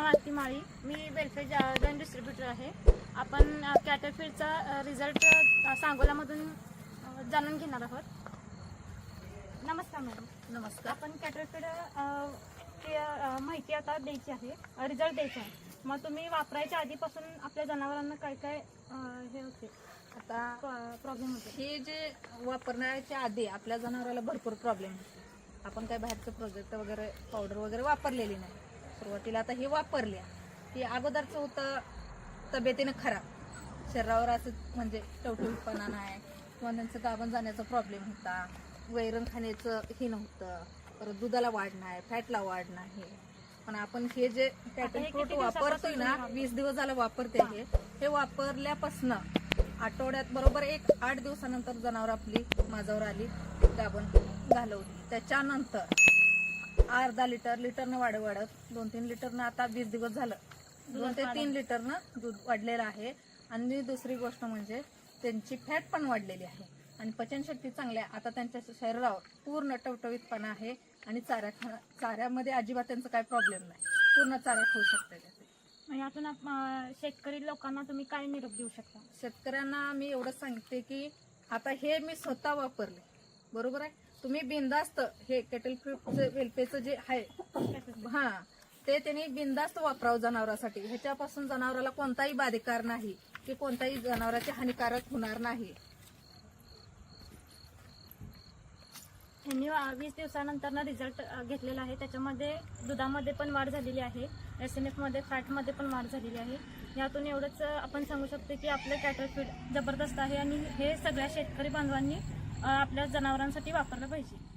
नाव आरती माळी. मी welfare joint distributor आहे. आपण कॅटरफील्डचा रिझल्ट सांगोलामधून जाणून घेणार आहोत. नमस्कार मॅडम. नमस्कार. आपण अ, माहिती आता द्यायची आहे. रिझल्ट द्यायचा आहे. मग तुम्ही वापरायच्या आधीपासून आपल्या जनावरांना काय काय हे होते? आता प्रॉब्लेम होते. हे जे वापरण्याच्या आधी आपल्या जनावराला भरपूर प्रॉब्लेम आपण काय बाहेरचं प्रोजेक्ट वगैरे पावडर वगैरे वापरलेली नाही. सुरुवातीला आता हे वापरल्या. की अगोदरचं होतं तब्येतीनं खराब. शरीरावर असं म्हणजे टवटवीतपणा नाही. किंवा त्यांचं गाभण जाण्याचा प्रॉब्लेम होता. वैरण खाण्याचं हे नव्हतं. परत दुधाला वाढ नाही फॅटला वाढ नाही. पण आपण हे जे पॅटर्न फ्रूट वापरतोय ना वीस दिवस झालं वापरते हे. हे वापरल्यापासनं आठवड्यात बरोबर एक आठ दिवसानंतर जनावर आपली माझावर आली झालं होती. त्याच्यानंतर अर्धा लिटर लिटरनं वाढ वाढत दोन तीन लिटरनं आता वीस दिवस झालं. दोन ते तीन लिटरनं दूध वाढलेलं आहे. आणि दुसरी गोष्ट म्हणजे त्यांची फॅट पण वाढलेली आहे. आणि पचनशक्ती चांगली आहे. आता त्यांच्या शरीरावर पूर्ण टवटवीतपणा आहे. आणि चाऱ्या खा चाऱ्यामध्ये अजिबात त्यांचा काय प्रॉब्लेम नाही. पूर्ण चारा खाऊ शकते यातून अ, शेतकरी लोकांना तुम्ही काय निरोप देऊ शकता? शेतकऱ्यांना मी एवढं सांगते की आता हे मी स्वतः वापरले. बरोबर आहे? तुम्ही बिंदास्त हे केटल फ्रूटचे वेलपेचं जे आहे हा ते त्यांनी बिंदास्त वापरावं जनावरासाठी. ह्याच्यापासून जनावराला कोणताही बाधिकार नाही की कोणताही जनावराचे हानिकारक होणार नाही. यांनी वीस दिवसानंतर रिझल्ट घेतलेला आहे. त्याच्यामध्ये दुधामध्ये पण वाढ झालेली आहे. एस एन एफमध्ये फॅटमध्ये पण वाढ झालेली आहे. यातून एवढंच आपण सांगू शकतो की आपलं कॅटल फीड जबरदस्त आहे आणि हे सगळ्या शेतकरी बांधवांनी आपल्या जनावरांसाठी वापरलं पाहिजे.